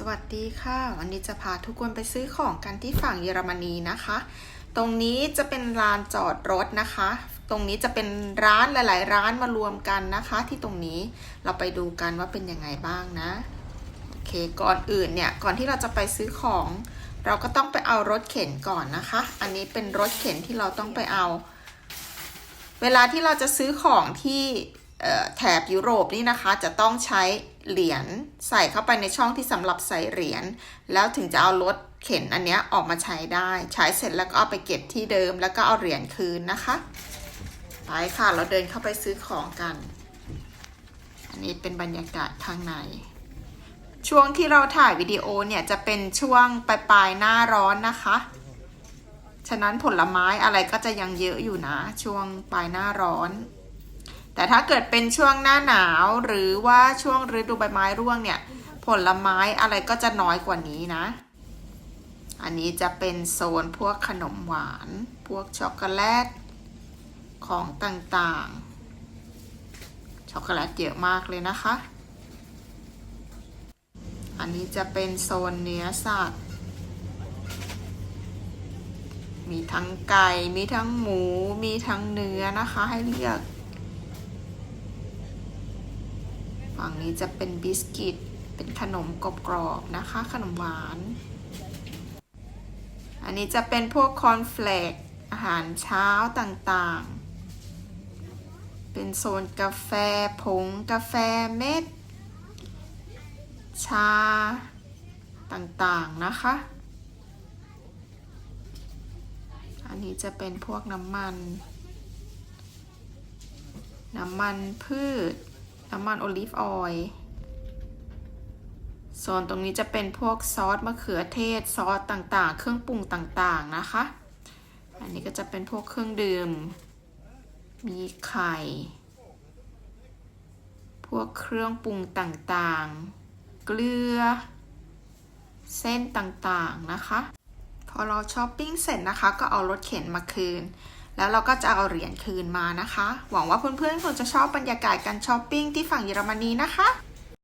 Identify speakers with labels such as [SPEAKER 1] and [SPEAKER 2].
[SPEAKER 1] สวัสดีค่ะ วันนี้จะพาทุกคนไปซื้อของกันที่ฝั่งเยอรมนีนะคะ ตรงนี้จะเป็นลานจอดรถนะคะ ตรงนี้จะเป็นร้านหลาย ๆ ร้านมารวมกันนะคะ ที่ตรงนี้เราไปดูกันว่าเป็นยังไงบ้างนะโอเคก่อนอื่นเนี่ยก่อนที่เราจะไปซื้อของ เราก็ต้องไปเอารถเข็นก่อนนะคะ อันนี้เป็นรถเข็นที่เราต้องไปเอา เวลาที่เราจะซื้อของที่ แถบยุโรปนี่นะคะจะต้องใช้เหรียญใส่เข้าไปในช่องที่สำหรับใส่เหรียญแล้วถึงจะเอารถเข็นอันนี้ออกมาใช้ได้ ใช้เสร็จแล้วก็เอาไปเก็บที่เดิมแล้วก็เอาเหรียญคืนนะคะ ไปค่ะเราเดินเข้าไปซื้อของกัน อันนี้เป็นบรรยากาศข้างใน ช่วงที่เราถ่ายวิดีโอเนี่ยจะเป็นช่วงปลายๆหน้าร้อนนะคะ ฉะนั้นผลไม้อะไรก็จะยังเยอะอยู่นะ ช่วงปลายหน้าร้อน แต่ถ้าเกิดเป็นช่วงหน้าหนาวหรือว่าช่วงฤดูใบไม้ร่วงเนี่ย ผลไม้อะไรก็จะน้อยกว่านี้นะ อันนี้จะเป็นโซนพวกขนมหวาน พวกช็อกโกแลตของต่างๆ ช็อกโกแลตเยอะมากเลยนะคะ อันนี้จะเป็นโซนเนื้อสัตว์ มีทั้งไก่ มีทั้งหมู มีทั้งเนื้อนะคะให้เลือก ฝั่งนี้จะเป็นบิสกิต เป็นขนมกรอบๆนะคะ ขนมหวาน อันนี้จะเป็นพวกคอนเฟลกอาหารเช้าต่างๆ เป็นโซนกาแฟผงกาแฟเม็ด ชาต่างๆนะคะ อันนี้จะเป็นพวกน้ำมัน น้ำมันพืช น้ำมันโอลิฟออยล์โซนตรงนี้จะเป็นพวกซอสมะเขือเทศซอสต่างๆ เครื่องปรุงต่างๆนะคะ อันนี้ก็จะเป็นพวกเครื่องดื่ม มีไข่ พวกเครื่องปรุงต่างๆ เกลือ เส้นต่างๆนะคะ พอเราช้อปปิ้งเสร็จนะคะ ก็เอารถเข็นมาคืน แล้วเราก็จะเอาเหรียญคืนมานะคะ หวังว่าเพื่อนๆคงจะชอบบรรยากาศการช้อปปิ้งที่ฝั่งเยอรมนีนะคะ